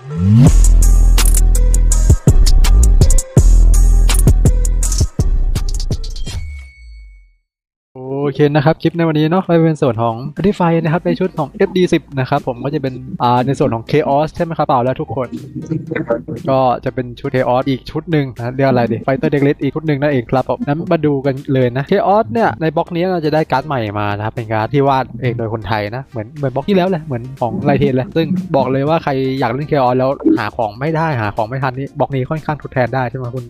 โเคนะครับ คลิปในวันนี้เนาะก็เป็นส่วนของ p a t i f y นะครับในชุดของ FD10 นะครับ ผมก็จะเป็นอ่าในส่วนของ Chaos ใช่ไหมครับเปล่าแล้วทุกคน ก็จะเป็นชุด Chaos อีกชุดหนึ่งนะเรียกอะไรดิ Fighter Deck List อีกชุดหนึ่งนั่นเองครับผมนั้นมาดูกันเลยนะ Chaos เนี่ยในบล็อกนี้เราจะได้การ์ดใหม่มานะครับเป็นการ์ดที่วาดเองโดยคนไทยนะเหมือนเหมือนบล็อกที่แล้วเลยเหมือนของไลเทนเลยซึ่งบอกเลยว่าใครอยากเล่น Chaos แล้วหาของไม่ได้หาของไม่ทันนี่บล็อกนี้ค่อนข้างทดแทนได้ใช่ไหมคุณ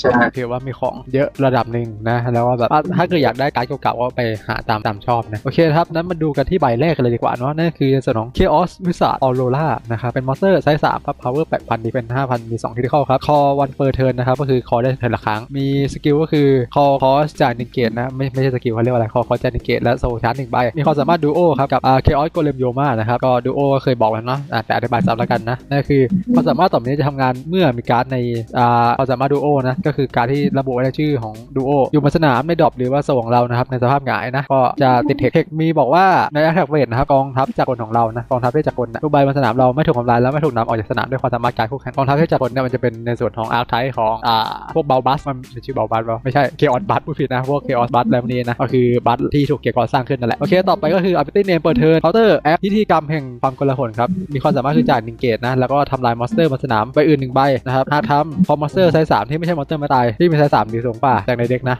ใช่ถือว่ามีของเยอะระดับหนึ่งนะแล้วก็แบบอะถ้าเกิดอยากได้การ์ดเก่าๆก็ไปไปหาตามตามชอบนะ โอเคครับ นั้นมาดูกันที่ใบแรกกันเลยดีกว่าเนาะนั่นคือส่วนของ Chaos Wizard Aurora นะครับเป็นมอนสเตอร์ไซส์3ครับ Power 8,000 Defense 5,000 มี2 Critical ครับ คอ one per turn นะครับ ก็คือคอได้เทิร์นละครั้ง มีสกิลก็คือคอคอสจ่ายหนึ่งเกตนะ ไม่ไม่ใช่สกิลเขาเรียกว่าอะไร คอคอจ่ายหนึ่งเกตและโซชาร์จหนึ่งใบ มีความสามารถดูโอครับ กับอ่า Chaos Golem Yoma นะครับ ก็ดูโอก็เคยบอกแล้วเนาะอะแต่อธิบายซ้ำแล้วกันนะ นั่นคือความสามารถต่อไปนี้จะทำงานเมื่อมีการ์ดในอ่าความสามารถดูโอนะ ก็คือการที่ระบุไว้ในชื่อของดูโออยู่บนสนามในดรอปหรือว่าโซของเรานะครับในสภาพหงายนะก็จะติดเทคเทคมีบอกว่าในแอ t แทกเวทนะครับกองทัพจากรของเรานะกองทัพที่จากรนะทุกใบบนสนามเราไม่ถูกทำลายและไม่ถูกนำออกจากสนามด้วยความสามารถการคู่แข่งกองทัพที่จากรเนี่ยมันจะเป็นในส่วนของอาร์คไทของอ่าพวกเบลบัสมันชื่อเบลบัสไม่ใช่เคออสบัสผู้ผิดนะพวกเคออสบัสแล้วนี้นะก็คือบัสที่ถูกเกียร์กอสร้างขึ้นนั่นแหละโอเคต่อไปก็คือ ability name เปิดเทิร์นเคาน์เตอร์แอคพิธีกรรมแห่งความกลหลครับมีความสามารถคือจ่ายหนึ่งเกตนะแล้วก็ทำลายมอนสเตอร์บนสนามไปอื่นหนึ่งใบนะครับหากทำคอมมอนสเตอร์ไซส์สามที่ไม่ใช่มอนสเตอร์ไม่ตายที่มีไซส์สามหรือสูงกว่าจากในเด็กนะ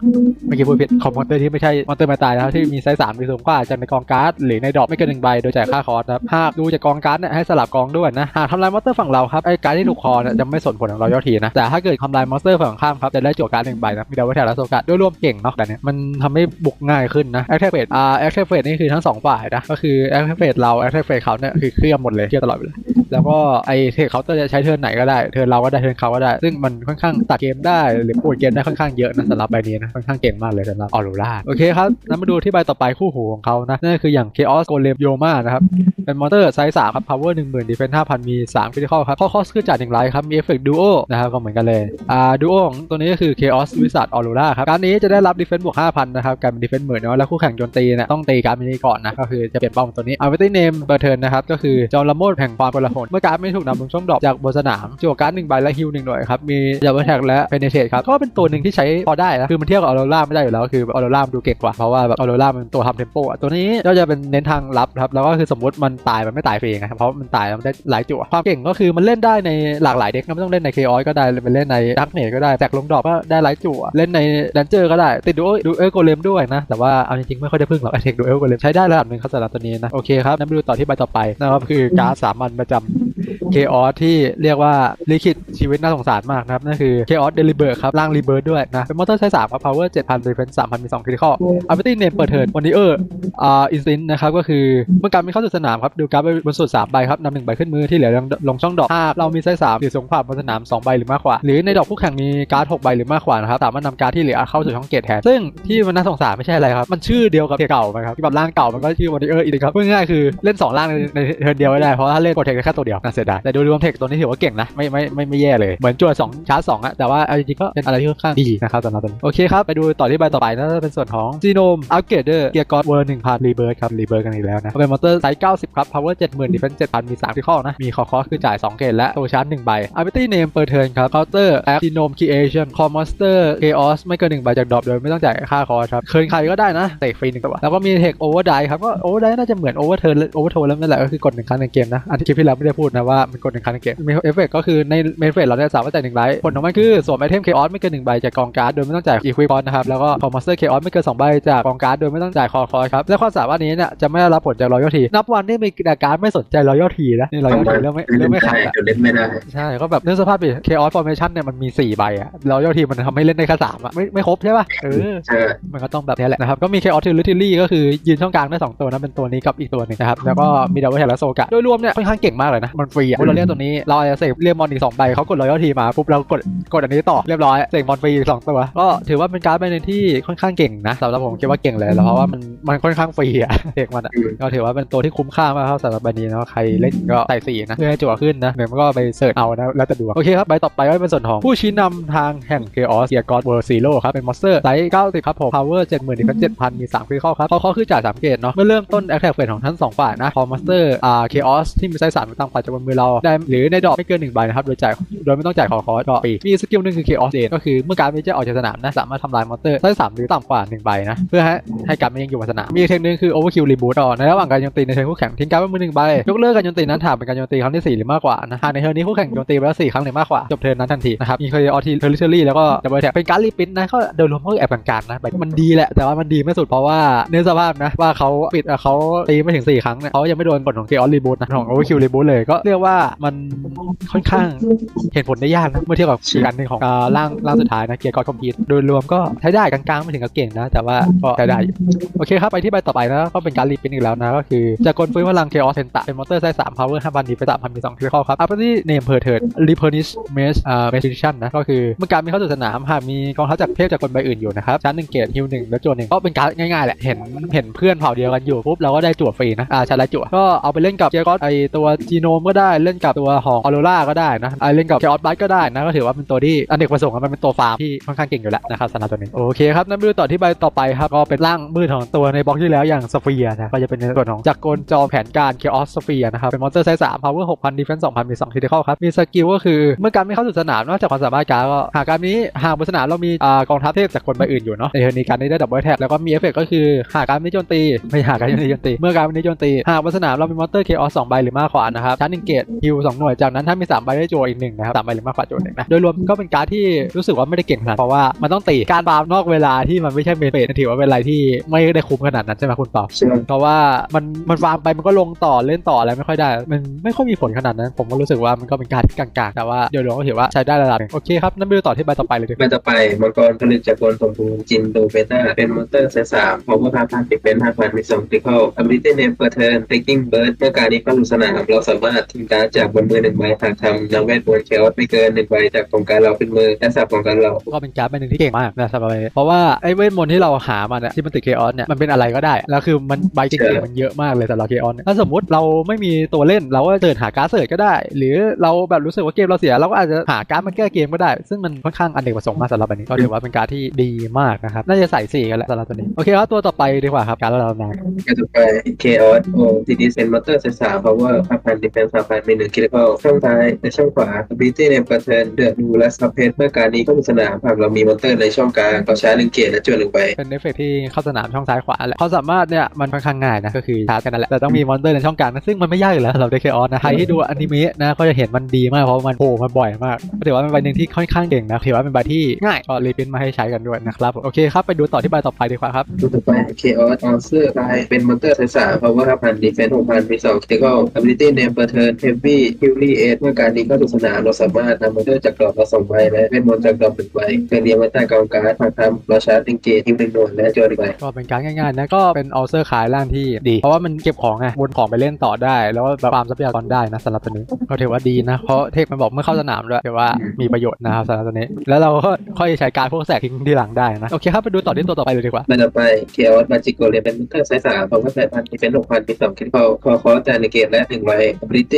เมื่อกี้พูดผิดคอมมอนสเตอร์ที่ไม่ใช่มอนสเตอร์ไม่ตายนะครับที่มีไซส์สามหรือสูงกว่าจากในกองการ์ดหรือในดรอปไม่เกินหนึ่งใบโดยจ่ายค่าคอร์สนะครับหากดูจากกองการ์ดเนี่ยให้สลับกองด้วยนะหากทำลายมอนสเตอร์ฝั่งเราครับไอ้การ์ดที่ถูกคอเนี่ยจะไม่สนผลของเรายอยทีนะแต่ถ้าเกิดทำลายมอนสเตอร์ฝั่งข้ามครับจะได้โจทย์การ์ดหนึ่งใบนะมีดาวเวทแถวและโซการ์ดด้วยรวมเก่งเนาะแต่เนี่ยมันทำให้บุกง่ายขึ้นนะแอคเทฟเฟตอ่าแอคเทฟเฟตนี่คือทั้งสองฝ่ายนะก็คือแอคเทฟเฟตเราแอคเทฟเฟตเขาเนี่ยคือเคลียร์หมดเลยเคลียร์ตลอดเลา แล้วก็ไอเทคเขาจะใช้เทิร์นไหนก็ได้ เทิร์นเราก็ได้ เทิร์นเขาก็ได้ ซึ่งมันค่อนข้างตัดเกมได้ หรือปูดเกมได้ค่อนข้างเยอะนะสำหรับใบนี้นะค่อนข้างเก่งมากเลยสำหรับออโรราโอเคครับนั้นมาดูที่ใบต่อไปคู่หูของเขานะนั่นคืออย่าง Chaos Golem Yoma นะครับเป็นมอเตอร์ไซส์3ครับ power 10,000 defense 5,000 มี3 critical ครับข้อคอสคือจ่ายหนึ่งไลท์ครับ มีเอฟเฟกต์ duo นะครับก็เหมือนกันเลยอ่า duo ของตัวนี้ก็คือ Chaos Wizard Aurora ครับการนี้จะได้รับ defense บวก5,000นะครับการเป็น defense หมื่นเนาะแล้วคู่แข่งโจมตีเนี่ยต้องตีการมินิก่อนนะก็คือจะเปลี่ยนเป้าของตัวนี้ ability name เบอร์เทิร์นนะครับก็คือจอมละโมดแห่งความกลาหลเมื่อการ์ดไม่ถูกนำลงช่องดรอปจากบนสนามจั่วการ์ดหนึ่งใบและฮิวหนึ่งหน่วยครับ มีดับเบิลแท็กและเพนเทตครับ ก็เป็นตัวหนึ่งที่ใช้พอได้นะ คือมันเทียบกับออโรราไม่ได้อยู่แล้ว คือออโรรามันดูเก่งกว่า เพราะว่าแบบออโรรามันตัวทำเทมโปอะตัวนี้ก็จะเป็นเน้นทางรับครับ แล้วก็คือสมมติมันตายมันไม่ตายฟรีไงเพราะมันตายมันได้หลายจั่ว ความเก่งก็คือมันเล่นได้ในหลากหลายเด็กไม่ต้องเล่นในเคออสก็ได้ไปเล่นในดักเนก็ได้แตกลงดอปก็ได้หลายจั่ว เล่นในดันเจอร์ก็ได้ติดดูดูเอลโกเลมด้วยนะ แต่ว่าเอาจริงๆไม่ค่อยได้พึ่งหรอกไอเทคดูเอลโกเลมใช้ได้ระดับหนึ่งครับสำหรับตัวนี้นะโอเคครับนั้นมาดูต่อที่ใบต่อไปนะครับคือการ์ดสามัญประจำ เคออสที่เรียกว่าลิขิตชีวิตน่าสงสารมากนะครับ นั่นคือเคออสเดลิเบิร์ครับร่างรีเบิร์ด้วยนะ เป็นมอเตอร์ไซส์สามครับ power 7,000 defense 3,000มี2 critical ability name เปิดเทิร์นวันนี้เอออ่าอินสตินนะครับ ก็คือเมื่อการมีเข้าสู่สนามครับดูการ์ดบนสุดสามใบครับนำหนึ่งใบขึ้นมือที่เหลือลงลงช่องดอกถ้าเรามีไซส์สามหรือสูงกว่าบนสนามสองใบหรือมากกว่า หรือในดอกคู่แข่งมีการ์ดหกใบหรือมากกว่านะครับสามารถนำการ์ดที่เหลือเข้าสู่ช่องเกตแทนซึ่งที่มันน่าสงสารไม่ใช่อะไรครับมันชื่อเดียวกับเก่านะครับที่แบบร่างเก่ามันก็ชื่อวันนี้เอออีกครับพูดง่ายๆคือเล่นสองร่างในเทิร์นเดียวไม่ได้เพราะถ้าเล่นโปรเทคได้แค่ตัวเดียวนเสียดายแต่โดยรวมเทคตัวนี้ถือว่าเก่งนะไม่ไม่ไม่ไม่แย่เลยเหมือนจั่วสองชาร์จสองอะแต่ว่าเอาจริงๆก็เป็นอะไรที่ค่อนข้างดีนะครับสำหรับตัวนี้โอเคครับไปดูต่อที่ใบต่อไปนะเป็นส่วนของจีโนมอัลเกเดอร์เกียร์กอดเวอร์หนึ่งพันรีเบิร์ดครับรีเบิร์ดกันอีกแล้วนะเป็นมอเตอร์ไซส์เก้าสิบครับ power เจ็ดหมื่นดิเฟนเจ็ดพันมีสามที่ข้อนะมีคอคอคือจ่ายสองเกตและโซชาร์จหนึ่งใบอาร์บิตี้เนมเปิดเทิร์นครับเคาน์เตอร์แอคจีโนมคีเอชั่นคอมมอนสเตอร์เคออสไม่เกินหนึ่งใบจากดรอปโดยไม่ต้องจ่ายค่าคอครับเคิร์นใครก็ได้นะเตะฟรีหนึ่งตัวแล้วก็มีเทคโอเวอร์ไดครับก็โอเวอร์ไดน่าจะเหมือนโอเวอร์เทิร์นโอเวอร์โทแล้วนั่นแหละก็คือกดหนึ่งครั้งในเกมนะอันที่คลิปที่แล้วไม่ได้พูดนะว่ามันกดหนึ่งครั้งในเกมมีเอฟเฟกก็คือในเมนเฟสเราเนี่ยสามารถจ่ายหนึ่งไลท์ผลของมันคือสวมไอเทมเคออสไม่เกินหนึ่งใบจากกองการ์ดโดยไม่ต้องจ่ายอีควิปอนนะครับแล้วก็คอมมอนสเตอร์เคออสไม่เกินสองใบจากกองการ์ดโดยไม่ต้องจ่ายคอคอร์สครับและความสามารถนี้เนี่ยจะไม่ได้รับผลจากรอยัลทีนับวันนี่มีแต่การ์ดไม่สนใจรอยัลทีนะนี่รอยัลทีเริ่มไม่คือเริ่เล่มนไม่ไม่ขัได้ดอะคือเล่นไม่ได้ใช่ก็แบบเนื่องสภาพดิ Chaos Formation เนี่ยมันมี4ใบอะแล้วยอดทีมมันทำให้เล่นได้แค่สามอะไม่ไม่ครบใช่ป่ะเออใช่มันก็ต้องแบบนี้แหละนะครับก็มี Chaos Utility ก็คือยืนช่องกลางได้2ตัวนะเป็นตัวนี้กับอีกตัวหนึงนะครับแล้วก็มีดาวเวอร์แทและโซกะโดยรวมเนี่ยค่อนข้างเก่งมากเลยนะมันฟรีอะเราเรียกตัวนี้เราอาจจะเสกเรียกมอนอีก2ใบเขากดรอยทีมาปุ๊บเรากดกดอันนี้ต่อเรียบร้อยเสกมอนฟรีอีกสองตัวก็ถือว่าเป็นการ์ดใบหนึงที่ค่อนข้างเก่งนะสำหรับผมคิดว่าเก่งเลยแล้วเพราะว่ามันมันค่อนข้างฟรีอะเสกมันอะก็ถือว่าเป็นตัวที่คุ้มค่ามากครับสำหรับใบนี้นะใครเล่นก็ใส่สีนะเพื่อให้จั่วขึ้นนะเดี๋ยวมันก็ไปเสิร์ชเอานะแล้วแต่ดวงโอเคครับใบต่อไปก็เป็นส่วนของผู้ชี้นำทางแห่ง Chaos เกียร์กอดเวอร์ซีโร่ครับเป็นมอนสเตอร์ไซส์90ครับผม power 70,000ดิฟัน7,000มี3คริติคอลครับเขาคือจ่าย3เกตเนาะเมื่อเริ่มต้น attack เฟสของทั้งสองฝ่ายนะพอมอนสเตอร์อ่า Chaos ที่มีไซส์3ต่ำกว่าจะบนมือเราได้หรือในดอกไม่เกินหนึ่งใบนะครับโดยจ่ายโดยไม่ต้องจ่ายคอคอร์สต่อปีมีสกิลหนึ่งคือ Chaos Age ก็คือเมื่อการไม่จะออกจากสนามนะสามารถทำลายมอนสเตอร์ได้สามหรือต่ำกว่าหนึ่งใบนะเพื่อให้ให้การมันยังอยู่บนสนามมีเทคนิคคือ Overkill Reboot ต่อในระหว่างการโจมตีในเทิร์นคู่แข่งทิ้งการ์ดไว้มือหนึ่งใบยกเลิกการโจมตีนั้นถามเป็นการโจมตีครั้งที่สี่หรือมากกว่านะหากในเทิร์นนี้คู่แข่งโจมตีไปแล้วสี่ครั้งหรือมากกว่าจบเทิร์นนั้นทันทีนะครับมี Chaos Territory แล้วก็ Double Attack เป็นการรีพิทนะก็โดยรวมก็แอบกลางๆนะแบบมันดีแหละแต่ว่ามันดีไม่สุดเพราะว่าเนื้อสภาพนะว่าเขาปิดเขาตีไม่ถึง 4 ครั้งเนี่ยเขายังไม่โดนกฎของ Chaos Reboot นะของ Overkill Reboot เลยก็เรียกว่ามันค่อนข้างเห็นผลได้ยากนะเมื่อเทียบกับกอันหนึ่งของร่างร่างสุดท้ายนะเกียร์กอดคอมพิวต์โดยรวมก็ใช้ได้กลางๆไม่ถึงกับเก่งนะ แต่ว่าก็ใช้ได้โอเคครับไปที่ใบต่อไปนะก็เป็นการรีพิทอีกแล้วนะก็คือจากกลฟื้นพลัง Chaos Senta เป็นมอเตอร์ไซส์3 power 5,000ดีไป3,000มี2ทีเข้าครับ Ability Name per turn Replenish Mesh อ่า Restitution นะก็คือเมื่อการมีเข้าสู่สนามหากมีกองทัพจากเทพจากคนใบอื่นอยู่นะครับชั้นหนึ่งเกตฮิวหนึ่งแล้วจั่วหนึ่งก็เป็นการง่ายๆแหละเห็นเห็นเพื่อนเผ่าเดียวกันอยู่ปุ๊บเราก็ได้จั่วฟรีนะอ่าชาร์จจั่วก็เอาไปเล่นกับเกียร์กอไอตัวจีโนมก็ได้เล่นกับตัวของออโรราก็ได้นะอ่าเล่นกับเกียร์ออสบัสก็ได้นะก็ถือว่าเป็นตัวที่อเนกประสงค์มันเป็นตัวฟาร์มที่ค่อนข้างเก่งอยู่แล้วนะครับสำหรับตัวนี้โอเคครับนั่นไปดูต่อที่ใบต่อไปครับก็เป็นร่างมืดของตัวในบล็อกที่แล้วอย่างสเฟียนะก็จะเป็นในส่วนของจักรกลจอแผนการเกียร์ออสสเฟียนะครับเป็นมอนสเตอร์ไซส์3 power 6,000 defense 2,000มี2 critical ครับมีสกิลก็คือเมื่อการไม่เข้าสู่สนามนอกจากความสามารถการก็หากการนี้หากบนสนามเรามีอกองทัพเทพจากคนใบอื่นอยู่เนาะในเทอร์นี้การได้ดับเบิลแท็กแล้วก็มีเอฟเฟกต์ก็คือหากการนี้โจมตีไม่หากการนี้โจมตีเมื่อการนี้โจมตีหากบนสนามเรามีมอนสเตอร์เคออสสองใบหรือมากกว่านะครับชั้นหนึ่งเกตฮิวสองหน่วยจากนั้นถ้ามีสามใบได้จั่วอีกหนึ่งนะครับสามใบหรือมากกว่าจั่วหนึ่งนะโดยรวมก็เป็นการดที่รู้สึกว่าไม่ได้เก่งขนาดเพราะว่ามันต้องตีการฟาร์มนอกเวลาที่มันไม่ใช่เมนเฟสถือว่าเป็นอะไรที่ไม่ได้คุ้มขนาดนั้นใช่ไหมคุณเปาใช่เพราะว่ามันมันฟาร์มไปมันก็ลงต่อเล่นต่ออะไรไม่ค่อยได้ มันไม่ค่อยมีผลขนาดนั้น ผมก็รู้สึกว่ามันก็เป็นการที่กลางๆ แต่ว่าเดี๋ยวรวมก็ถือว่าใช้ได้ระดับหนึ่งโอเคครับนั่นไปดูต่อที่ใบต่อไปเลยดีกมัว่านจะไปมังกรผลิตจากกลสมบูรณ์จินโดเบต้าเป็นมอนเตอร์ไซส์สามพอว่าพาพาติดเป็นห้าพันมีสองคริเข้า ability name per turn taking bird เมื่อการนี้เข้าสู่สนามเราสามารถทิ้งการ์ดจากบนมือหนึ่งใบหากทำนำเวทมนต์เคออสไม่เกินหนึ่งใบจากกองการดเราขึ้นมือและสับของการดเราก็เป็นการ์ดใบหนึ่งที่เก่งมากนะสำหรับใบนี้เพราะว่าไอ้เวทมนต์ที่เราหามาเนี่ยที่มันติดเคออสเนี่ยมันเป็นอะไรก็ได้แล้วคือมันใบเก่งๆมันเยอะมากเลยสำหรับเคออสถ้าสมมติเราไม่มีตัวเล่นเราก็เดินหาการ์ดเสิร์ชก็ได้ หรือเราแบบรู้สึกว่าเกมเราเสียเราก็อาจจะหาการ์ดมาแก้เกมก็ได้ ซึ่งมันค่อนข้างอเนกประสงค์มากสำหรับอันนี้ก็ถือว่าเป็นการ์ดที่ดีมากนะครับน่าจะใส่สี่กันแหละสำหรับตัวนี้โอเคครับตัวต่อไปดีกว่าครับการ์ดเรานานก็จะไป Chaos O t d เป็นมอเตอร์ไซสาม power ห้าพัน defense สามพันมีหนึ่งคริเข้าช่องซ้ายและช่องขวา ability name per turn เดือดดูและซับเพสเมื่อการนี้เข้าสู่สนามหากเรามีมอนเตอร์ในช่องกลางเราใช้หนึ่งเกตและจวนหนึ่งใบเป็นเอฟเฟกต์ที่เข้าสนามช่องซ้ายขวาแหละความสามารถเนี่ยมันค่อนข้างง่ายนะก็คือชาร์จกันนั่นแหละแต่ต้องมีมอนเตอร์ในช่องกลางนะซึ่งมันไม่ยากอยู่แล้วสำหรับเดคออสนะใครที่ดูอนิเมะนะก็จะเห็นมันดีมากเพราะมันโผล่มาบ่อยมากก็ถือว่าเป็นใบหนึ่งที่ค่อนข้างเก่งนะถือว่าเป็นใบที่ง่ายก็รีพินมาให้ใช้กันด้วยนะครับโอเคครับไปดูต่อที่ใบต่อไปดีกว่าครับตัวต่อไป Chaos Monster กลายเป็นมอนเตอร์ไซส์สาม power ห้าพัน defense หกพันมีสอง critical ability name per turn heavy heavy eight เมื่อการนี้เข้าสู่สนามเราสามารถนำมอนเตอร์จากดอกมาสองใบและเวทมนต์จากดอกหนึ่งใบเพื่อเรียงไว้ใต้กองการ์ดหากทำเราชาร์จหนึ่งเกตฮิวหนึ่งหน่วยและจวนหนึ่งใบก็เป็นการง่ายๆนะก็เป็นออเซอร์ขายร่างที่ดี เพราะว่ามันเก็บของไงวนของไปเล่นต่อได้ แล้วก็แบบฟาร์มทรัพยากรได้นะสำหรับตัวนี้ก็ถือว่าดีนะเพราะเทคมันบอกเมื่อเข้าสนามด้วยถือว่ามีประโยชน์นะครับสำหรับตัวนี้ แล้วเราก็ค่อยใช้การพวกแสกทิ้งที่หลังได้นะโอเคครับไปดูต่อที่ตัวต่อไปเลยดีกว่ามันจะไป Chaos Magic Golem เป็นมอนเตอร์ไซส์สาม power แปดพัน defense หกพันมีสอง critical คอคอจานในเกตและหนึ่งใบ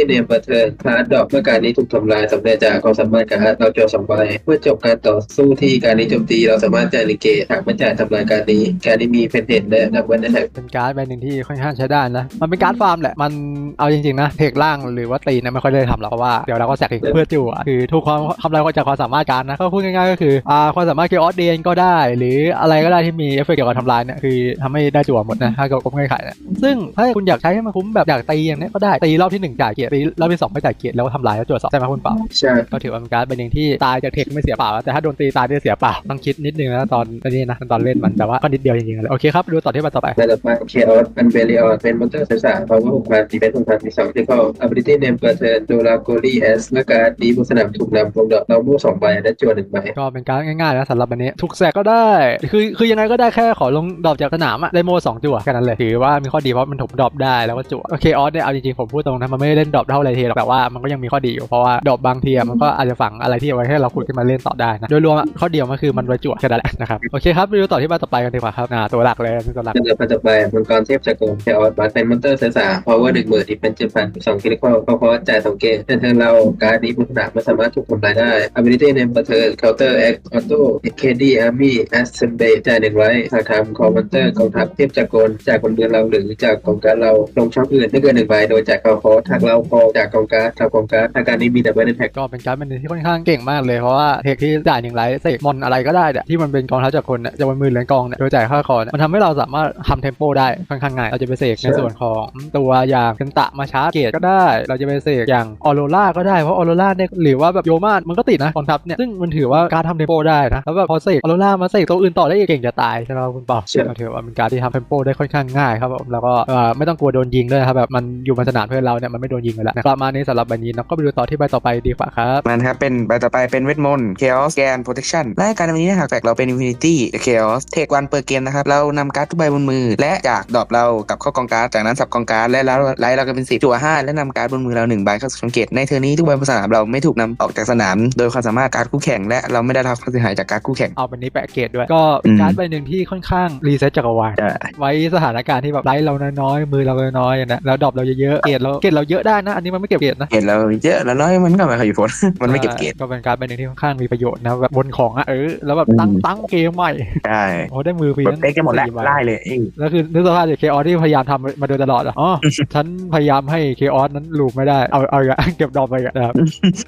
ability name per turn คาร์ดดอกเมื่อการนี้ถูกทำลายสำเร็จจากความสามารถการ์ดเราจอสองใบเมื่อจบการต่อสู้ที่การนี้โจมตีเราสามารถจ่ายหนึ่งเกตหากไม่จ่ายทำลายการนี้การนี้มีเพนเทนและดับเบิลแท็กเป็นการ์ดใบหนึ่งที่ค่อนข้างใช้ได้นะ มันเป็นการ์ดฟาร์มแหละมันเอาจริงๆนะเทคล่างหรือว่าตีนี่ยไม่ค่อยได้ทำหรอกเพราะว่าเดี๋ยวเราก็แสกเองเพื่อจู่คือทุกความทำลายจากความสามารถการดนะก็พูดง่ายๆก็คืออ่าความสามารถเกี่ยวออสเดนก็ได้ หรืออะไรก็ได้ที่มีเอฟเฟกต์เกี่ยวกับทำลายเนี่ยคือทำให้ได้จั่วหมดนะถ้าเกิดคุ้มเงื่อนไขนี่ยซึ่งถ้าคุณอยากใช้ให้มันคุ้มแบบอยากตีอย่างเนี้ยก็ได้ตีรอบที่หนึ่งจ่ายเกียรติตีรอบที่สองไม่จ่ายเกียรติแล้วทำลายแล้วจั่วสองใช่ไหมคุณเปาใช่ก็ถือว่าเป็นการ์ดเป็นหนึ่งที่ตายจากเทคไม่เสียเปล่าแต่ถ้าโดนตีตายได้เสียเปล่าต้องคิดนิดนึงนะตอนนี้นะตอนเล่นมันแต่ว่าก็นิดเดียวจริงๆเลยโอเคครับดูต่อที่ใบต่อไปมันจะไป Chaos Unburial เป็นมอนเตอร์ไซส์สาม power หกพัน defense หกพันมีสอง critical ability name per turn โดราโกลีแอสเมื่อการนี้บนสนามถูกนำลงดอกเรามู่สองใบและจวนหนึ่งใบก็เป็นการดง่ายๆนะสำหรับวันนี้ถูกแสกก็ได้ คือคือยังไงก็ได้แค่ขอลงดรอปจากสนามอะได้โมสองจั่วแค่นั้นเลยถือว่ามีข้อดีเพราะมันถูกดรอปได้แล้วก็จั่วโอเคออสเนี่ยเอาจริงๆผมพูดตรงนะมันไม่ได้เล่นดรอปเท่าไรเทหรอกแต่ว่ามันก็ยังมีข้อดีอยู่เพราะว่าดรอปบางทีอะมันก็อาจจะฝังอะไรที่เอาไว้ให้เราขุดขึ้นมาเล่นต่อได้นะโดยรวมอะข้อเดียวมันคือมันไว้จั่วแค่นั้นแหละนะครับโอเคครับไปดูต่อที่ใบต่อไปกันดีกว่าครับอ่าตัวหลักเลยตัวหลักมันจะมันจะไปมังกรเทพจักร Chaos บัสเป็นมอนเตอร์ไซส์สาม power หนึ่งหมื่น defense เจ็ดพันสอง critical เขาเพราะจ่ายสองเกตแต่เธอเราการนี้บนสนามไม่สามารถถูกทำลายได้ ability name per turn counter act auto KD army assemble จ่ายหนึ่งไว้หากทำคอมมอนเตอร์กองทัพเทพจักรจากบนเรือนเราหรือจากกองการเราลงช่องอื่นไม่เกินหนึ่งใบโดยจ่ายเขาคอทางเราองกองจากกองการ์ดจากกองการ์ดอาการนี้มีแต่ไม่ได้แท็กก็เป็นการ์ดเป็นหนึ่งที่ค่อนข้างเก่งมากเลยเพราะว่าเทคที่จ่ายหนึ่งไลท์เสกมอนอะไรก็ได้เนี่ยที่มันเป็นกองทัพจากคนเนี่ยจะมันมือเหรียญกองเนี่ยโดยจ่ายค่าคอเนี่ยมันทำให้เราสามารถทำเทมโปได้ค่อนข้างง่ายเราจะไปเสกในส่วนของตัวอย่างเซนตะมาชาร์จเกตก็ได้ เราจะไปเสกอย่างออโรล่าก็ได้เพราะออโรล่าเนี่ยหรือว่าแบบโยมามันก็ติดนะกองทัพเนี่ยซึ่งมันถือว่าการทำเทมโปได้นะแล้วแบบพอเสกออโรล่ามาเสกตัวอื่นต่อได้อีกเก่งจะตายใช่ไหมครับคุณปอใช่ก็ถือว่าเป็นการที่ทำเทมโปได้ค่อนข้างง่ายครับผมแล้วก็เอ่อไม่ต้องกลัวโดนยิงด้วยครับแบบมันอยู่บนสนามเพื่อนเราเนี่ยมันไม่โดนยิงเลยแหละนะครับประมาณนี้สำหรับใบนี้นะก็ไปดูต่อที่ใบต่อไปดีกว่าครับมันครับเป็นใบต่อไปเป็นเวทมนต์ Chaos Scan Protection และการในวันนี้นะหากแฟกเราเป็น Infinity Chaos เทควันเปิดเกมนะครับเรานำการ์ดทุกใบบนมือ และจากดรอปเรากลับเข้ากองการ์ดจากนั้นสับกองการ์ดและแล้วไลท์เราก็เป็นสิบจั่วห้าและนำการ์ดบนมือเราหนึ่งใบเข้าสู่ช่องเกตในเทอร์นี้ทุกใบบนสนามเราไม่ถูกนำออกจากสนาม โดยความสามารถการ์ดคู่แข่งและเราไม่ได้รับความเสียหายจากการ์ดคู่แข่งเอาเป็นนี้แปะเกรดด้วยก็เป็นการ์ดใบหนึ่งที่ค่อนข้างรีเซ็ตจักรวาลใช่ไว้สถานการณ์ที่แบบไลท์เราน้อยๆมือเราน้อยๆอย่างนะแล้วดรอปเราเยอะๆเกรดเราเกรดเราเยอะได้นะ อันนี้มันไม่เก็บเกรดนะเห็นเราเยอะแล้วน้อยมันก็ไม่ค่อยมีผลมันไม่เก็บเกรดก็เป็นการ์ดใบหนึ่งที่ค่อนข้างมีประโยชน์นะแบบบนของอะเออแล้วแบบตั้งอืมตั้งเกมใหม่ใช่โอ้ได้มือฟรีกดเต็กกันหมดแล้วสี่ใบไล่เลยเอ้ยแล้วคือนึกสภาพจากเคออสที่พยายามทำมาโดยตลอดอะอ๋อฉันพยายามให้เคออสนั้นลูปไม่ได้เอาเอาอีกอะเก็บดรอปไปอีกอะนะครับ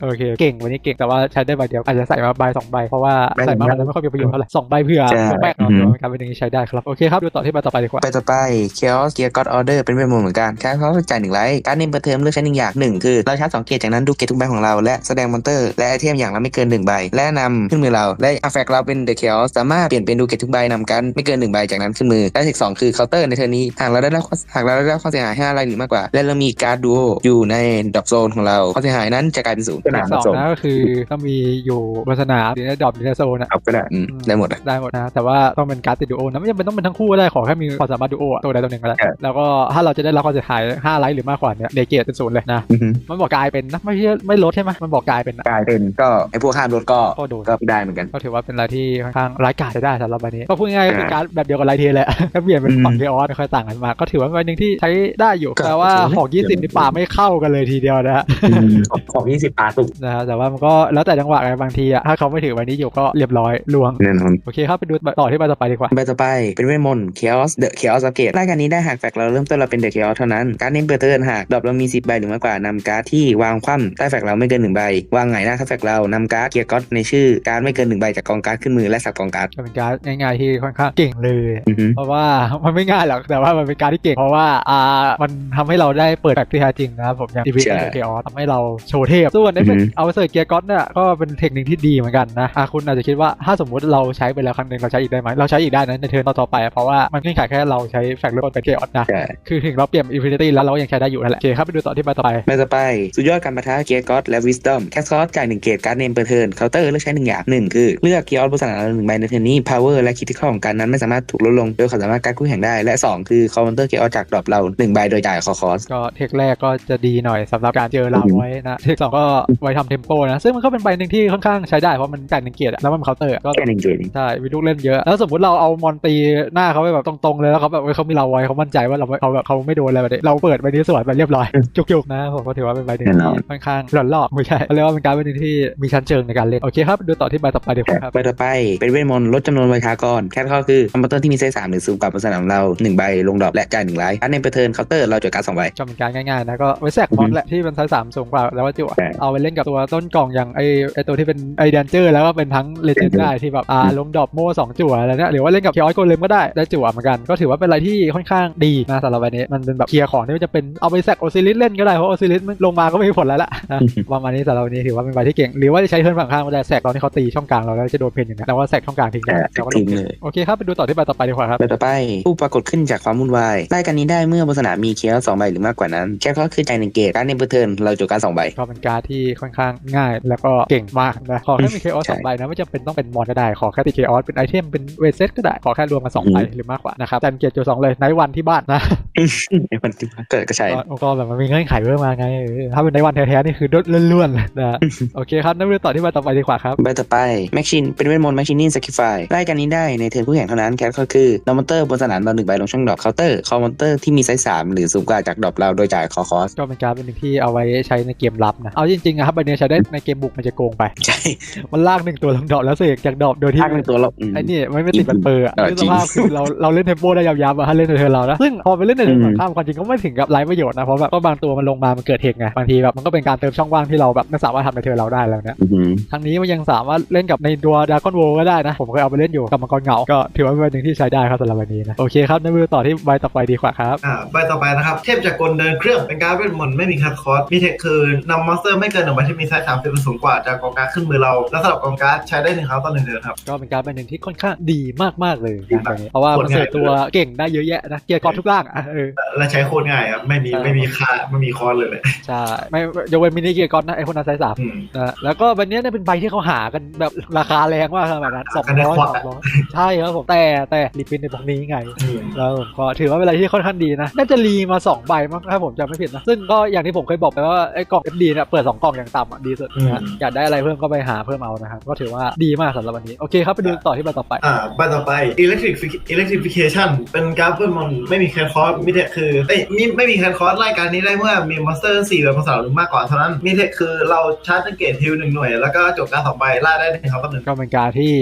โอเคเก่งวันนี้เก่งแต่ว่าใช้ได้ใบเดียวอาจจะใส่มาใบสองใบเพราะว่าใส่มามันจะไม่ค่อยมีประโยชน์เท่าไหร่สองใบเพื่อเพื่อแบกเนาะถือว่าเป็นการเป็นหนึ่งที่ใช้ได้ครับโอเคครับดูต่อที่ใบต่อไปดีกว่าไปต่อไป Chaos Gear God Order เป็นเวทมนต์เหมือนกันแค่เขาจ่ายหนึ่งไลท์การเนมเปิดเทอมเลือกใช้หนึ่งอย่างหนึ่งคือเราชาร์จสองเกตจากนั้นดูเกตทุกใบของเรา และแสดงมอนเตอร์ และไอเทมอย่างละไม่เกินหนึ่งใบ และนำขึ้นมือเรา และอาแฟกเราเป็น The Chaos สามารถเปลี่ยนเป็นดูเกตทุกใบนำกันไม่เกินหนึ่งใบจากนั้นขึ้นมือและเทคสองคือเคาน์เตอร์ในเทอร์นี้หากเราได้รับหากเราได้รับความเสียหายห้าอะไรหรือมากกว่า และเรามีการ์ดดูโออยู่ในดรอปโซนของเราความเสียหายนั้นจะกลายเป็นศูนย์เลขสองนะก็คือต้องมีอยู่บนสนามหรือในดรอปหรือในโซนอะเอาก็ได้อืมได้หมดอะได้หมดนะแต่ว่าต้องเป็นการ์ดติดดูโอนะไม่จำเป็นต้องเป็นทั้งคู่ก็ได้ขอแค่มีความสามารถดูโออะตัวใดตัวหนึ่งก็ได้ครับแล้วก็ถ้าเราจะได้รับความเสียหาย5ไลท์หรือมากกว่าเนี่ยเดเกตเป็นศูนย์เลยนะอือฮึมันบอกกลายเป็นนะไม่ใช่ไม่ลดใช่ไหมมันบอกกลายเป็นนะกลายเป็นก็ไอพวกข้ามรถก็ก็โดนก็ได้เหมือนกันก็ถือว่าเป็นอะไรที่ค่อนข้างร้ายกาจใช้ได้สำหรับใบนี้ก็พูดง่ายๆอ่าเป็นการดแบบเดียวกับไลท์เทแหละแค่เปลี่ยนเป็นอืมฝั่งเทออสไม่ค่อยต่างกันมากก็ถือว่าเป็นใบหนึ่งที่ใช้ได้อยู่ก็แต่ว่าถือว่าของ20นี่ป่าไม่เข้ากันเลยทีเดียวนะฮะของยี่สิบปาตุกนะฮะแต่ว่ามันก็แล้วแต่จังหวะไงบางทีอะถ้าเขาไม่ถือใบนี้อยู่ก็เรียบร้อยลวงแน่นอนโอเคครับไปดูต่อที่ใบต่อไปดีกว่าใบต่อไปเป็นเวทมนต์ Chaos The Chaos Upgrade รายการนี้ได้หากแฟกเราเริ่มต้นเราเป็น The Chaos เท่านั้นการเน้นเปิดเทิร์นหากดรอปเรามี10ใบหรือมากกว่านำการ์ดที่วางคว่ำใต้แฟกเราไม่เกิน1ใบ วางไงหน้าทับแฟกเรานำการ์ดเกียร์ก็อตในชื่อการดไม่เกิน1ใบจากกองการ์ดขึ้นมือและสับกองการ์ดก็เป็นการดง่ายๆที่ค่อนข้างเก่งเลยอือฮึเพราะว่ามันไม่ง่ายหรอกแต่ว่ามันเป็นการดที่เก่งเพราะว่าอ่ามันทำให้เราได้เปิดแบบที่แท้จริงนะครับผมอย่างอีพีใช่เกออทำให้เราโชว์เทพส่วนไอ้เป็นอือฮึเอาเซอร์เกียร์ก็อตเนี่ยก็เป็นเทคนิคที่ดีเหมือนกันนะอะคุณอาจจะคิดว่าถ้าสมมุติเราใช้ไปแล้วครั้งหนึ่งเราใช้อีกได้ไหมเราใช้อีกได้นะในเทิร์นต่อๆไป เพราะว่ามันเงื่อนไขแค่เราใช้แฟกเลือกเป็นเกียร์ออตนะใช่คือถึงเราเปลี่ยนอินฟินิตี้แล้วเราก็ยังใช้ได้อยู่นั่นแหละโอเคครับไปดูต่อที่ใบต่อไปใบต่อไป สุดยอดการประทะเกียร์ก็อตและ Wisdom แคสคอสจ่ายหนึ่งเกตการ์ดเนมเปิดเทิร์นเคาน์เตอร์เลือกใช้หนึ่งอย่างหนึ่งคือ เลือกเกียร์ออตบนสนามเราหนึ่งใบในเทิร์นนี้ Power และ Critical ของการนั้นไม่สามารถถูกลดลงโดยความสามารถการดคู่แข่งได้ และสองคือคอมมานเตอร์เกียร์ออตจากดรอปเราหนึ่งใบโดยจ่ายคอคอสก็เทคแรกก็จะดีหน่อยสำหรับการเจอลาไว้นะเทคสองก็ไว้ทำเทมโปนะซึ่งมันก็เป็นใบหนึ่งที่ค่อนข้างใช้ได้เพราะมันจ่ายหนึ่งเกียร์อะแล้วมันเคาน์เตอร์อะก็แค่หนึ่งเกตใช่มีลูกเล่นเยอะแล้วสมมติเราเอามอนตีหน้าเขาไปแบบตรงๆเลยแล้วเขาแบบเว้ยเขามีเราไว้เขามั่นใจว่าเราเขาแบบเขาไม่โดนอะไรแบบนี้เราเปิดใบนี้สวนไปเรียบร้อยจุกๆนะผมก็ถือว่าเป็นใบหนึ่งแน่นอนที่ค่อนข้างหลอนหลอกไม่ใช่เขาเรียกว่าเป็นการใบหนึ่งที่มีชั้นเชิงในการเล่นโอเคครับดูต่อที่ใบต่อไปดีกว่าครับใบต่อไปเป็นเวทมนต์ลดจำนวนประชากรแค่ข้อคือคอมพิวเตอร์ที่มีไซส์สามหรือสูงกว่าบนสนามเราหนึ่งใบลงดรอปและจ่ายหนึ่งไลท์อันในเปิดเทิร์นเคาน์เตอร์เราจดการดสองใบก็เป็นการง่ายๆนะก็ไว้แทรกมอนแหละที่มันไซส์สามสูงกว่าแล้วว่าจุ่ใช่เอาไปเล่นกับตัวต้นกล่องอย่างไอไอตัวที่เป็นไอแดนเจอร์แล้วก็เป็นทั้งเลเจนด์ได้ที่แบบอ่าลงดรอปโม่สองจั่วอะไรเนี่ยหรือว่าเล่นกับเคียร์ออสโกเลมก็ได้ได้จั่วเหมือนกันก็ถือว่าเป็นอะไรที่ค่อนข้างดีนะสำหรับวันนี้มันเป็นแบบเคลียร์ของที่มันจะเป็นเอาไปแซกโอซิลิสเล่นก็ได้ เพราะโอซิลิสมันลงมาก็ไม่มีผลแล้วล่ะนะประมาณนี้สำหรับวันนี้ถือว่าเป็นใบที่เก่ง หรือว่าจะใช้เทิร์นฝั่งข้างก็ได้แซกตอนที่เขาตีช่องกลางเราแล้วจะโดนเพนอย่างนั้นแล้วว่าแซกช่องกลางทิ้งได้ใช่แล้วก็ลทิ้งงเพนเลยโอเคครับไปดูต่อที่ใบต่อไปดีกว่าครับใบต่อไปผู้ปรากฏขึ้นจากความวุ่นวายรายการนี้ได้เมื่อบนสนามมีเคียร์สองใบหรือมากกว่านั้นแค่ข้อคือจ่ายหนึ่งเกตการดในเปิดเทิร์นเราจดการดสองใบก็เป็นการดที่ค่อนข้างง่ายแล้วก็เก่งมากนะขอแค่มีเคออสใช่สองใบนะไม่จำเป็นต้องเป็นมอนก็ได้ขอแค่ติเคออสเป็นไอเทมเป็นเวทเซตก็ได้ขอแค่รวมกันสองใบอืมหรือมากกว่านะครับแต่เกียรติจุดสองเลยในวันที่บ้านนะไอ้คนที่เกิดก็ใช่ก็ก็แบบมันมีเงื่อนไขเพิ่มมาไงเออถ้าเป็นในวันแท้ๆนี่คือดดล้วนๆเลยนะโอเคครับนั่นไปดูต่อที่ใบต่อไปดีกว่าครับใบต่อไปแม็กชินเป็นเวทมนต์แม็กชินินสกิฟายรายการนี้ได้ในเทิร์นผู้แข่งเท่านั้นแค่ข้อคือดอมอนเตอร์บนสนามเราหนึ่งใบลงช่องดรอปเคาน์เตอร์คอมมอนเตอร์ที่มีไซส์สามหรือสูงกว่าจากดรอปเราโดยจ่ายคอคอสก็เป็นการดเป็นหนึ่งที่เอาไว้ใช้ในเกมรับนะเอาจริงๆอะครับใบเนี้ยใช้ได้ในเกมบุกมันจะโกงไปใช่มันลากหนึ่งตัวลงดอกแล้วเสกจากดอกโดยที่ภาคเป็นตัวเราอืมไอ้นี่ไม่ไม่ติดบันเปอร์อะเออคือจริสงภาพคือเราเราเล่นเทมโปได้ยับๆอะถ้าเล่นในเทิร์นเรานะซึ่งพอไปเล่นในเทิร์นอืมฝั่งข้ามความจริงก็ไม่ถึงกับไร้ประโยชน์นะเพราะแบบก็บางตัวมันมันลงมา มันเกิดเทคไง บางทีแบบมันก็เป็นการเติมช่องว่างที่เราแบบไม่สามารถทำในเทอร์เราได้แล้วเนี่ยอือหือทั้งนี้มันยังสามารถเล่นกับในตัวดากอนโวก็ได้นะ ผมเคยเอาไปเล่นอยู่กับมังกรเหงา ก็ถือว่าเป็นใบหนึ่งที่ใช้ได้ครับสำหรับวันนี้นะ โอเคครับนั่นมือต่อที่ใบต่อไปดีกว่าครับอ่าใบต่อไปนะครับ เทพจากกลเดินเครื่องเป็นการดเวทมนต์ไม่มีคัดคอร์สมีเทคคือนำมอนสเตอร์ไม่เกินหนึ่งใบที่มีไซส์สามสิบเป็นสูงกว่าจากกองการดขึ้นมือเราแล้วสำหรับกองการดใช้ได้หนึ่งครั้งต่อหนึ่งเดือนครับก็เป็นการใบหนึ่งที่ค่อนข้างดีมากๆเลยดีนะมากใบนี้เพราะว่ามันเสิร์ฟตัวเก่งได้เยอะแยะนะเกียร์กอทุกร่างอะเออและใช้โคตรง่ายครับไม่มีใช่ไม่มีค่าไม่มีคอร์สเลยเลยใช่ไม่ยกเว้นมินิเกียร์กอนนะไอคนนั้นไซส์สามอืมนะแล้วก็ใบเนี้ยเนี่ยเป็นใบที่เขาหากันแบบราคาแรงมากขนาดนั้นสองกันได้ร้อยควักสาอะมร้อยใช่ครับผมแต่แต่รีพินในตรงนี้ไงอืมแล้วผมก็ถือว่าเป็นอะไรที่ค่อนข้างดีนะ น่าจะรีมา 2 ใบมั้งถ้าผมจำไม่ผิดนะ ซึ่งก็อย่างที่ผมเคยบอกไปว่า ไอ้กล่อง FD เนี่ยเปิด 2 กล่องอย่างต่ำอะดีสุดนะฮะอืมอยากได้อะไรเพิ่มก็ไปหาเพิ่มเอานะครับ ก็ถือว่าดีมากสำหรับวันนี้ โอเคครับไปดูต่อที่ใบต่อไป อ่าใบต่อไป electric electrification เป็นการดเวทมนต์ไม่มีแคนคอร์สมีเทคคือเอ้ยมีไม่มีแคนคอร์สรายการนี้ได้เมื่อมีมอนสเตอร์สี่ใบภาษาหรือมากกว่าเท่านั้น มีเทคคือเราชาร์จเกตฮิลหนึ่งหน่วย แล้วก็จบการดสองใบล่าได้หนึ่งครั้งต่อหนึ่งก็เป็นการที่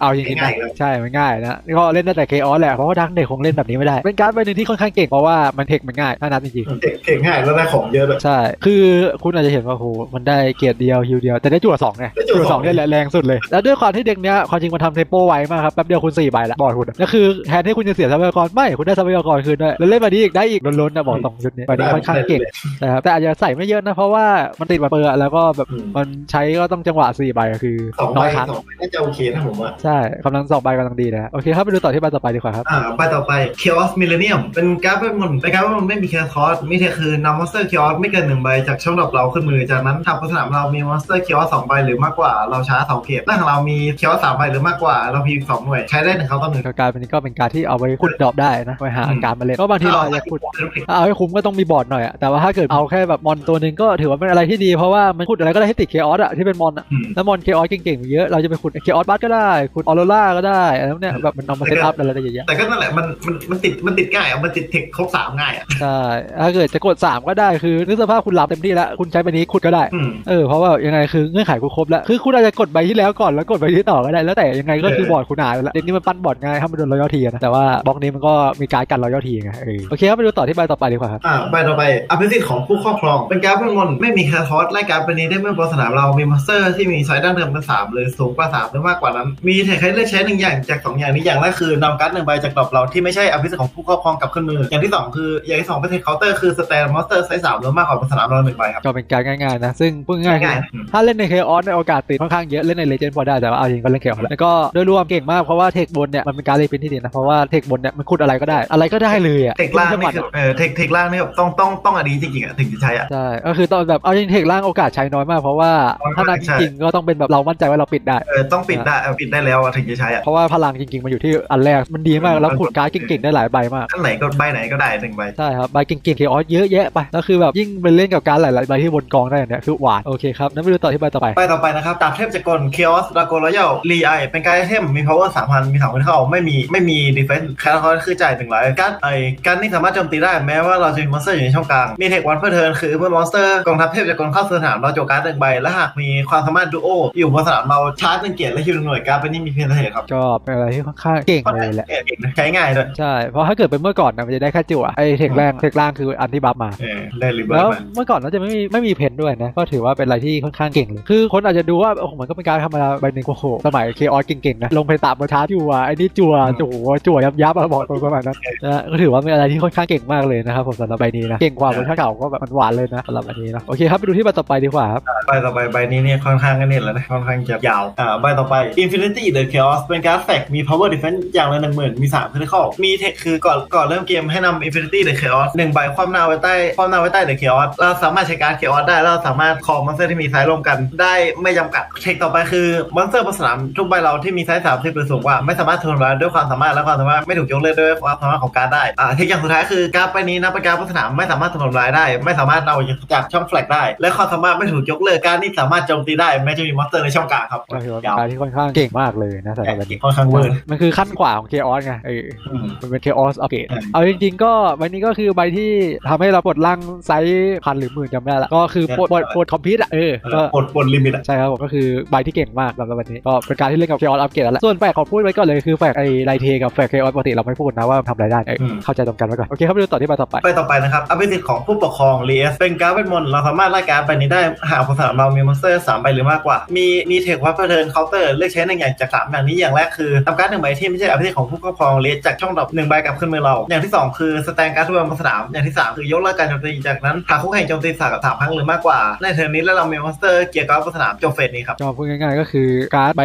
เอาจริงๆง่านะยๆเลยใช่มันง่ายนะนี่ก็เล่นได้แต่เคออสแหละเพราะว่าดักเด็กคงเล่นแบบนี้ไม่ได้ เป็นการดใบหนึ่งที่ค่อนข้างเก่งเพราะว่ามันเทคมันง่ายน่านับจริงๆเทคเทคง่ายแล้วได้ของเยอะเลยใช่ คือคุณอาจจะเห็นว่าโหมันได้เกียรติเดียวฮิวเดียวแต่ได้จั่วสองไงได้จั่วสองเนี่ยแหละแรงสุดเลย แล้วด้วยความที่เด็กเนี้ยความจริงมันทำเทมโปไวมากครับแป๊บเดียวคุณสี่ใบละบอร์ดคุณก็คือแทนที่คุณจะเสียทรัพยากรไม่คุณได้ทรัพยากรคืนด้วยแล้วเล่นมาดีอีกได้อีกล้นๆนะบอกตรงชุดนี้วันนี้ค่อนข้างเก่งนะครับแต่อาจจะใส่ไม่เยอะนะ เพราะว่ามันติดมาเปอร์แล้วก็แบบมันใช้ก็ต้องจังหวะสี่ใบก็คือสองใบน้อยครั้งสองใบน่าจะโอเคนะผมว่า ใช่กำลังสองใบกำลังดีนะ โอเคครับไปดูต่อที่ใบต่อไปดีกว่าครับ อ่าใบต่อไป Chaos Millennium เป็นการ์ดเวทมนต์เป็นการ์ดเวทมนต์ไม่มีแคสคอร์สมีเทคคือนำมอนสเตอร์ Chaos ไม่เกินหนึ่งใบจากช่องดรอปเราขึ้นมือจากนั้นทางสนามเรามีมอนสเตอร์ Chaos สองใบหรือมากกว่าเราช้าสองเกตหน้าของเรามี Chaos สามใบหรือมากกว่าเราพีสองหน่วยใช้ได้หนึ่งครั้งต่อหนึ่งก็กลายเป็นก็เป็นการที่เอาไว้ขุดดรอปได้นะไว้หาอาการมาเล่นก็บางทีเราอาจจะขุดถ้าเอาให้คุ้มก็ต้องมีบอร์ดหน่อยอะแต่ว่าถ้าเกิดเอาแค่แบบมอนตัวหนึ่งก็ถือว่าเป็นอะไรที่ดี เพราะว่ามันขุดอะไรก็ได้ให้ติดเคออสอะที่เป็นมอนอะอืมแล้วมอนเคออสเก่งๆมีเยอะเราจะไปขุดเคออสบัสก็ได้ขุดออโรร่าก็ได้อะไรพวกเนี้ยแบบมันเอามาเซตอัพอะไรได้เยอะแยะแต่ก็นั่นแหละมันมันมันติดมันติดง่ายอะมันติดเทคครบสามง่ายอะใช่ถ้าเกิดจะกด3ก็ได้คือนึกสภาพคุณรับเต็มที่แล้วคุณใช้ใบนี้ขุดก็ได้อืมเออเพราะว่ายังไงคือเงื่อนไขคุณครบแล้วคือคุณอาจจะกดใบที่แล้วก่อนแล้วกดใบที่ต่อก็ได้แล้วแต่ยังไงก็คือบอร์ดคุณหนาอยู่แล้วเด็กนี้มันปั้นบอร์ดง่ายถ้ามันโดนรอยัลทีนะแต่ว่าบล็อกนี้มันก็มีการกันรอยัลทีไงเออโอเคครับไปดูต่อที่ใบต่อไปดีกว่าครับอ่าใบต่อไปอภิสิทธิ์ของผู้ครอบครอง เป็นการ์ดเวทมนต์ไม่มีแคสคอร์สรายการเป็นนี้ได้เมื่อบนสนามเรามีมอนสเตอร์ที่มีไซส์ดั้งเดิมเป็นสามหรือสูงกว่าสามหรือมากกว่านั้น มีเทคให้เลือกใช้หนึ่งอย่างจากสองอย่างนี้อย่างแรกคือนำการ์ดหนึ่งใบจากดรอปเราที่ไม่ใช่อภิสิทธิ์ของผู้ครอบครองกลับขึ้นมือ อย่างที่สองคืออย่างที่สองเป็นเทคเคาน์เตอร์คือสแตนมอนสเตอร์ไซส์สามหรือมากกว่าบนสนามเราหนึ่งใบครับก็เป็นการง่ายๆนะซึ่งพูดง่ายๆง่ายคือถ้าเล่นในเคออสในโอกาสติดค่อนข้างเยอะเล่นในเลเจนด์พอได้แต่ว่าเอาจริงก็เล่นเคออสแล้วก็โดยรวมเก่งมากเพราะว่าเทคบนเนี่ยมันเป็นการรีพินที่ดีนะเพราะว่าเทคบนเนี่ยมันขุดอะไรก็ได้ อะไรก็ได้เลยอะเทคล่างจังหนี่วะคือเออเทคเทคล่างนี่ต้องต้องต้องอันนี้จริงๆอะถึงจะใช้อะใช่ก็คือตอนแบบเอาจริงเทคล่างโอกาสใช้น้อยมากเพราะว่าถ้านับจใช่ริงๆก็ต้องเป็นแบบเรามั่นใจว่าเราปิดได้เออต้องปิดได้เออปิดได้แล้วอะถึงจะใช้อะเพราะว่าพลังจริงๆมันอยู่ที่อันแรกมันดีมากแล้วขุดการ์ดเก่งๆได้หลายใบมากอันไหนก็ใบไหนก็ได้หนึ่งใบใช่ครับใบเก่งๆเคออสเยอะแยะไปแล้วคือแบบยิ่งไปเล่นกับการดหลายๆใบที่บนกองได้เนี่ยคือหวานโอเคครับนั้นไปดูต่อที่ใบต่อไปไปต่อไปนะครับดาบเทพจักร Chaos d r a g o n Royal รีไอเป็นการดไอเทมมี power 3,000มี2คนเข้าไม่มีไม่มี defense แค่เขาคือจ่ายถึงร้อยการดไอการดนี่สามารถโจมตีได้แม้ว่าเราจะมีมอนสเตอร์อยู่ในช่องกลางมีเทควันเพื่อเทิร์นคือเมื่อมอนสเตอร์กองทัพเทพจักรเข้าสนามเราโจมการ์ดหนึ่งใบ และหากมีความสามารถดูโออยู่บนสนามเราชาร์จหนึ่งเกียรติและฮิวหนึ่งหน่วยการดเป็นนี่มีเพียงเท่าครับก็เป็นอะไรที่ค่อนข้างเก่งเลยแหละเก่งนะใช้ง่ายด้วยใช่เพราะถ้าเกิดเป็นเมื่อก่อนนะมันจะได้แค่จั่วไอ้เทคแรงเทคล่างคืออันที่บัฟมาเออได้รีเบิร์แล้วมาเมื่อก่อนน่าจะไม่มีไม่มีเพนด้วยนะก็ถือว่าเป็นอะไรที่ค่อนข้างเก่งเลยคือคนอาจจะดูว่าโอ้โหมันก็เป็นการธรรมดาใบหนึ่งโอ้โหสมัยเคออสเก่งๆนะลงไปตามมาชาร์จจั่วไอ้นี่จั่วโอ้โหจั่วยับยับอะบอกตรงประมาณนั้นนะก็ถือว่าเป็นอะไรที่ค่อนข้างเก่งมากเลยนะครับผมสำหรับใบนี้นะเก่งกว่าเวอร์ชันเก่าก็แบบมันหวานเลยนะสำหรับใบนี้นะโอเคครับไปดูที่ใบต่อไปดีกว่าครับใบต่อไปใบนี้เนี่ยค่อนข้างกันเนี่ยแล้วนะค่อนข้างจะยาวอ่าใบต่อไป Infinity the Chaos เป็นการ์ดแฟกมี power defense อย่างละหนึ่งหมื่นมีสาม critical มีเทคคือก่อนก่อนเริ่มเกมให้นำ Infinity the Chaos หนึ่งใบความหน้าไว้ใต้ความหน้าไว้ใต้ the Chaos เราสามารถใช้การ์ด Chaos ได้เราสามารถคอมอนสเตอร์ที่มีไซส์ร่วมกันได้ไม่จำกัดเทคต่อไปคือมอนสเตอร์บนสนามทุกใบเราที่มีไซส์สามสิบหรือสูงกว่าไม่สามารถทนร้ายด้วยความสามารถและความสามารถไม่ถูกยกเลิกด้วยความสามารถของการได้อ่าเทคอย่างสุดท้ายคือการ์ดใบนี้นับเป็นการดบนสนามไม่สามารถทนร้ายได้ไม่สามารถเอาจากช่องแฟลกได้ และความสามารถไม่ถูกยกเลิกการดนี่สามารถโจมตีได้แม้จะมีมอนสเตอร์ในช่องกลางครับก็ถือว่าเป็ยานวการที่ค่อนข้างเก่งมากเลยนะสำหรับใบนี้ค่อนข้างเวอร์มันคือขั้นกว่าของเคออสไงเอออืมมันเป็นเคออสอัปเกรดใช่เอาจริงๆ ก็ใบนี้ก็คือใบที่ทำให้เราปลดล่างไซส์พันหรือหมื่นจำไม่ได้ละก็คือปลดปลดปลดคอมพิวต์อะเออเอก็อปลดปลดลิมิตอะใช่ครับผมก็คือใบที่เก่งมากสำหรับวันนี้ก็เป็นการที่เล่นกับเคออสอัปเกรดแล้วแหละส่วนแฝกขอพูดไว้ก่อนเลยคือแฝกไอ้ไลเทกับแฝกเคออสปกติเราไม่พูดนะว่าทำอะไรได้เออเข้าใจตรงกันไว้ก่อนโอเคครับไปดูต่อที่ใบต่อไปไปต่อไปนะครับอภิสิทธิ์ของผู้ปกกครองรีเอสเป็นการ์ดเวทมนต์เราสามารถไล่การ์ดใบนี้ได้หากคนสนามเรามีมอนสเตอร์สามใบหรือมากกว่า มีมีเทควัตเทิร์นเคาน์เตอร์เลือกใช้หนึ่งอย่างจากสามอย่างนี้อย่างแรกคือทำการ์ดหนึ่งใบที่ไม่ใช่อภิเษกของผู้ครอบครองรีเอสจากช่องดรอปหนึ่งใบกลับขึ้นมือเรา อย่างที่สองคือสแตนการ์ดทุกใบบนสนามอย่างที่สามคือยกเลิกการโจมตีจากนั้นหากคู่แข่งโจมตีสามกับสามครั้งหรือมากกว่า ในเทิร์นนี้แล้วเรามีมอนสเตอร์เกียร์การ์ดบนสนามจบเฟสนี้ครับก็พูดง่ายๆก็คือการ์ดใบ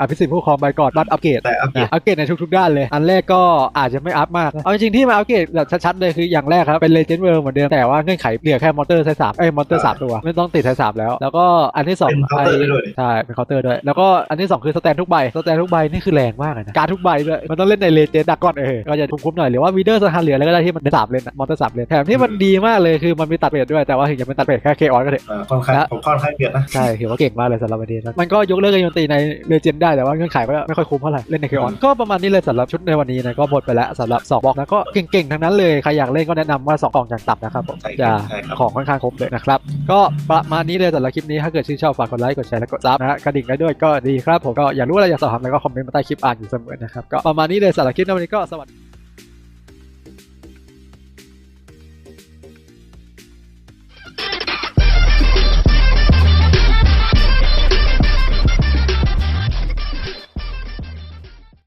อภิสิทธิ์ผู้ครองใบก่อนบัตรอัปเกรดแต่อัปเกรดนะอัปเกรดในทุกๆด้านเลย อันแรกก็อาจจะไม่อัพมากนะเอาจริงๆที่มาอัปเกรดแบบชัดๆเลยคืออย่างแรกครับเป็นเลเจนด์เวิร์เหมือนเดิมแต่ว่าเงื่อนไขเหลือแค่มอเตอร์ไซส์สามเอ้ยมอเตอร์สามตัว ไม่ต้องติดไซส์สามแล้ว แล้วก็อันที่สองเป็นเคาน์เตอร์ได้ด้วยใช่เป็นเคาน์เตอร์ด้วย แล้วก็อันที่สองคือสแตนทุกใบสแตนทุกใบนี่คือแรงมากเลยนะการดทุกใบด้วยมันต้องเล่นในเลเจนด์ดักก่อนเออก็จะคุ้มๆหน่อยหรือว่าวีเดอร์สถานเหลืออะไรก็ได้ที่มันเป็นสามเลนมอเตอร์สามเลนแถมที่มันดีมากเลยคือมันมีตัดเบรดด้วยแต่ว่าถึงจะเป็นตัดเบรดแค่เคออสก็เถอะเอ่อค่อนข้างและผมค่อนข้างเดือดนะใช่ถือว่าเก่งมากเลยสำหรับวันนี้นะมันก็ยกเลิกการโจมตีในเลเจนด์ได้แต่ว่าเงื่อนไขก็ไม่ค่อยคุ้มเท่าไหร่เล่นในเคออนก็ประมาณนี้เลยสำหรับชุดในวันนี้นะก็หมดไปแล้วสำหรับสองบล็อกแล้วก็เก่งๆทั้งนั้นเลยใครอยากเล่นก็แนะนำว่าสองกล่องอย่างต่ำนะครับผมใช่คจะรับใช่ครับของค่อนข้างครบเลยนะครับ ก็ประมาณนี้เลยสำหรับคลิปนี้ถ้าเกิดชื่นชอบฝากกดไลค์กดแชร์และกดซับนะฮะกระดิ่งได้ด้วยก็ดีครับผมก็อยากรู้อะไรอยากสอบถามอะไรก็คอมเมนต์มาใต้คลิปอ่านอยู่เสมอนะครับก็ประมาณนี้เลยสำหรับคลิปในวันนี้ก็สวัสดี